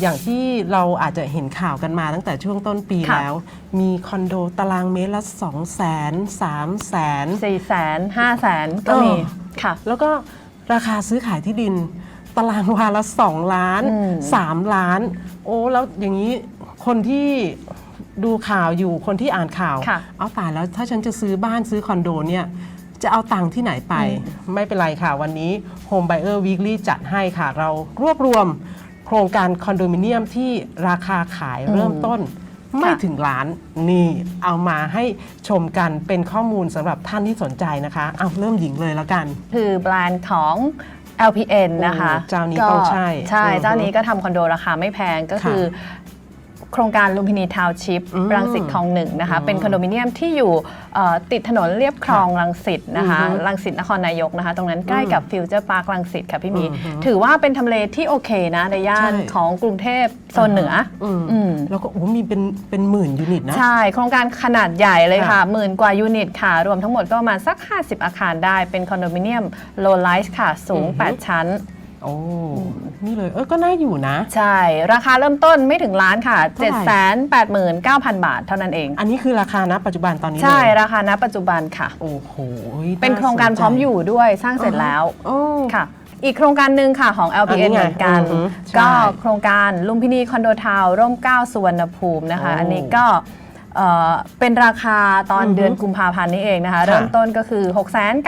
อย่างที่เราอาจจะเห็นข่าวกันมาตั้งแต่ช่วงต้นปีค่ะ แล้ว มีคอนโดตารางเมตรละ2 0 0 0 0 0 3 0 0 0 0 สี่แสนห้าแสนก็มีเออ ค่ะ แล้วก็ราคาซื้อขายที่ดิน ตารางวาละ 2 ล้าน อืม 3 ล้าน โอ้ แล้วอย่างนี้คนที่ดูข่าวอยู่คนที่อ่านข่าว ค่ะ เอาตายแล้วถ้าฉันจะซื้อบ้านซื้อคอนโดเนี่ย จะเอาตังค์ที่ไหนไป ไม่เป็นไรค่ะ วันนี้ Home Buyer Weekly จัดให้ค่ะ เรารวบรวม โครงการคอนโดมิเนียมที่ราคาขายเริ่มต้นไม่ถึงล้านนี่เอามาให้ชมกันเป็นข้อมูลสำหรับท่านที่สนใจนะคะเอาเริ่มหญิงเลยแล้วกัน คือแบรนด์ของ LPN นะคะโอ้เจ้านี้ก็ต้องใช่ ใช่อือฮึเจ้านี้ก็ทำคอนโดราคาไม่แพงก็คือ โครงการลุมพินีทาวชิพอืมรังสิตคลองหนึ่งนะคะอืมเป็นคอนโดมิเนียมที่อยู่เอ่อติดถนนเรียบคลองรังสิตนะคะอือฮึรังสิตนครนายกนะคะ ตรงนั้นใกล้กับฟิวเจอร์พาร์ครังสิตค่ะพี่หมีอือฮึถือว่าเป็นทำเลที่โอเคนะ ในย่านใช่ของกรุงเทพโซนเหนือออืมอืมแล้วก็โอ้มีเป็นเป็นหมื่นยูนิตนะ ใช่ โครงการขนาดใหญ่เลยค่ะค่ะ หมื่นกว่ายูนิตค่ะ รวมทั้งหมดก็ประมาณสัก 50 อาคารได้เป็นคอนโดมิเนียม low rise ค่ะสูงอือฮึ8ชั้น โอ้นี่เลยเออก็น่าอยู่นะ ใช่ ราคาเริ่มต้นไม่ถึงล้านค่ะเท่าไหร่789,000 บาทเท่านั้นเอง อันนี้คือราคานะปัจจุบันตอนนี้ใช่เลยราคาณปัจจุบันค่ะ โอ้โหเป็นโครงการพร้อมอยู่ด้วยสร้างเสร็จแล้วโอ้ค่ะอีกโครงการหนึ่งค่ะของอัน LPN นี้ไงเหมือนกันอือฮึใช่ก็โครงการลุมพินีคอนโดทาวน์ร่มเกล้าสุวรรณภูมินะคะโอ้อันนี้ก็ เอ่อเป็นราคาตอนอือฮึเดือนกุมภาพันธ์นี้เองนะคะค่ะเริ่มต้นก็คือ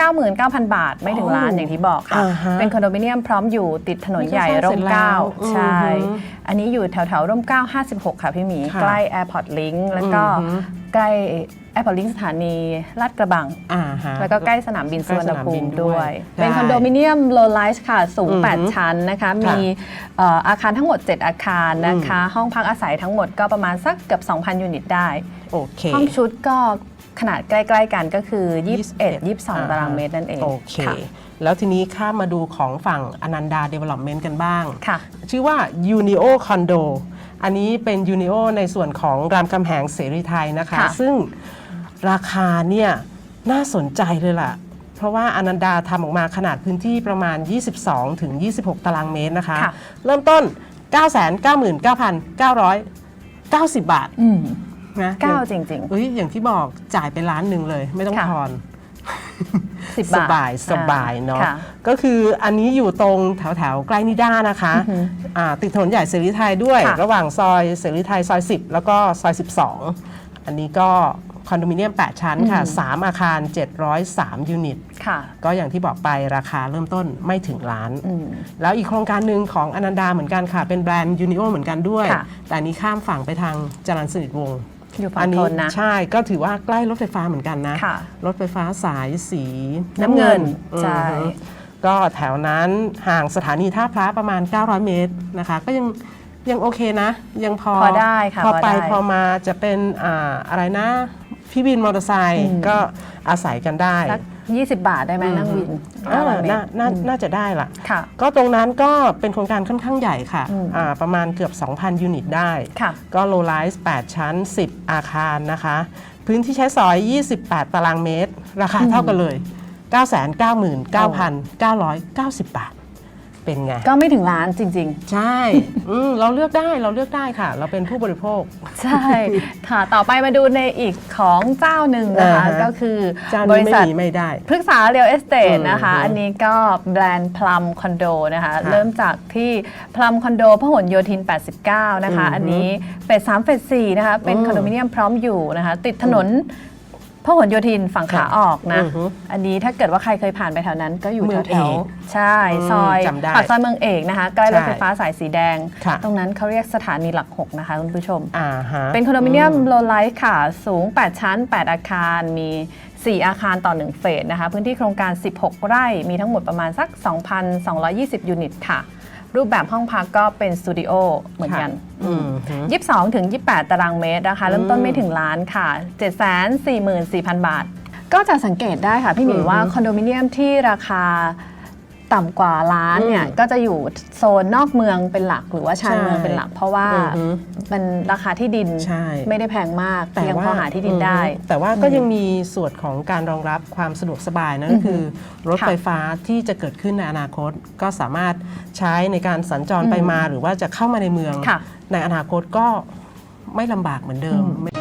699,000 บาท ไม่ถึงล้านโอ้อย่างที่บอกค่ะ อ่าฮะเป็นคอนโดมิเนียมพร้อมอยู่ติดถนนนี่ก็ใหญ่สร้างเสร็ร่มจเกล้าแล้วใช่ อือฮึอันนี้อยู่แถวแถวๆร่มเกล้า56 ค่ะพี่หมี ค่ะใกล้ Airport Link แล้วก็อือฮึ ใกล้ Airport Link สถานีลาดกระบัง อ่าฮะ แล้วก็ใกล้สนามบินสุวรรณภูมิด้วยใกล้สนามบินด้วยเป็นคอนโดมิเนียมโลไลส์ค่ะ สูง อือฮึ8ชั้นนะคะค่ะมีเอ่ออาคารทั้งหมด 7 อาคารนะคะ ห้องพักอาศัยทั้งหมดก็ประมาณสักเกือบ 2,000 ยูนิตได้ โอเคห้องชุดก็ขนาดใกล้ๆกันก็คือ 21า22 ตารางเมตรนั่นเองโอเค ค่ะแล้วทีนี้ข้ามมาดูของฝั่งอนันดาเดเวล็อปเมนต์กันบ้าง ค่ะ ชื่อว่า Unio Condo อันนี้เป็น Unio ในส่วนของรามคำแหงเสรีไทยนะคะ ค่ะ ซึ่งราคาเนี่ยน่าสนใจเลยล่ะ เพราะว่าอนันดาทำออกมาขนาดพื้นที่ประมาณ 22 ถึง 26 ตารางเมตรนะคะ ค่ะ เริ่มต้น 999,990 บาทอืมนะเก้าจริงเอ้ยอย่างที่บอกจ่ายไปล้านหนึ่งเลย ไม่ต้องค่ะ ทอน ๆ10สบาทบายสบายเนาะ ค่ะก็คืออันนี้อยู่ตรงแถวแถวๆใกล้นิด้านะคะอ่าติดถนนใหญ่เสรีไทยด้วย ค่ะ ระหว่างซอยเสรีไทยซอย 10 แล้วก็ซอย 12 อันนี้ก็คอนโดมิเนียม 8 ชั้นค่ะ 3 อาคาร 703 ยูนิต ค่ะ ก็อย่างที่บอกไปราคาเริ่มต้นไม่ถึงล้าน อืมแล้วอีกโครงการหนึ่งของอนันดาเหมือนกันค่ะ เป็นแบรนด์ยูนิโอเหมือนกันด้วย ค่ะ แต่อันนี้ข้ามฝั่งไปทางจรัญสนิทวงศ์ อยู่ฝั่อังนี้ทนนะใช่ก็ถือว่าใกล้รถไฟฟ้าเหมือนกันนะ ค่ะรถไฟฟ้าสายสีน้ำเงินอืมใช่ ก็แถวนั้นห่างสถานีท่าพระประมาณ 900 เมตรนะคะ ก็ยังยังโอเคนะ ยังพอพอได้ค่ะพอพอไปได้พอมาจะเป็นอ่าอะไรนะ พี่วินมอเตอร์ไซค์ก็อาศัยกันได้สัก 20 บาทได้ไหมนั่งวินเออ900เมตรน่าน่าน่าจะได้ล่ะค่ะ ก็ตรงนั้นก็เป็นโครงการค่อนข้างใหญ่ค่ะอืมอ่าประมาณเกือบ 2,000 ยูนิตได้ ค่ะ ก็โลไลซ์8ชั้น 10 อาคารนะคะ พื้นที่ใช้สอย 28 ตารางเมตร ราคาเท่ากันเลย 999,990บาท เป็นไง ก็ไม่ถึงล้านจริงๆใช่อืมเราเลือกได้เราเลือกได้ค่ะ เราเป็นผู้บริโภคใช่ ค่ะ ต่อไปมาดูในอีกของเจ้าหนึ่งนะคะ อ่าฮะ ก็คือเจ้าบนี้ริไม่ษัท มีไม่ได้ พฤกษาเรียลเอสเตทอืมนะคะอันนี้ก็แบรนด์พลัมคอนโดนะคะ ค่ะเริ่มจากที่พลัมคอนโดพหลโยธิน 89 นะคะ อือฮึอันนี้เฟส3เฟส4นะคะ เป็นอืมคอนโดมิเนียมพร้อมอยู่นะคะ ติดถนน พหลโยธินฝั่งขาค่ะออกนะ อือฮึอันนี้ถ้าเกิดว่าใครเคยผ่านไปแถวนั้นก็อยู่เมืองแถวเอกๆใช่อืมซอยจำได้ปากซอยเมืองเอกนะคะใกล้รถใช่ไฟฟ้าสายสีแดง ค่ะ ตรงนั้นเขาเรียกสถานีหลักหกนะคะคุณผู้ชม อ่าฮะ เป็นคอนโดมิเนียมโลไลท์ค่ะ สูง 8 ชั้น 8 อาคาร มี 4 อาคารต่อ 1 เฟสนะคะ พื้นที่โครงการ 16 ไร่ มีทั้งหมดประมาณสัก 2,220 ยูนิตค่ะ รูปแบบห้องพักก็เป็นสตูดิโอเหมือนกันอืมฮึ22 ถึง 28 ตารางเมตรนะคะ เริ่มต้นไม่ถึงล้านค่ะ 744,000 บาท ก็จะสังเกตได้ค่ะพี่หมีอือฮึว่าคอนโดมิเนียมที่ราคา ต่ำกว่าล้านเนี่ยอืมก็จะอยู่โซนนอกเมืองเป็นหลักหรือว่าชานใช่เมืองเป็นหลัก เพราะว่าอือฮึมันราคาที่ดินใช่ไม่ได้แพงมากยังพอหาที่ดินได้อืมแต่ว่าก็ยังมีส่วนของการรองรับความสะดวกสบายนั่นก็คือ รถค่ะไฟฟ้าที่จะเกิดขึ้นในอนาคตก็สามารถใช้ในการสัญจรไปมาหรือว่าจะเข้ามาในเมืองค่ะในอนาคตก็ไม่ลำบากเหมือนเดิมอืม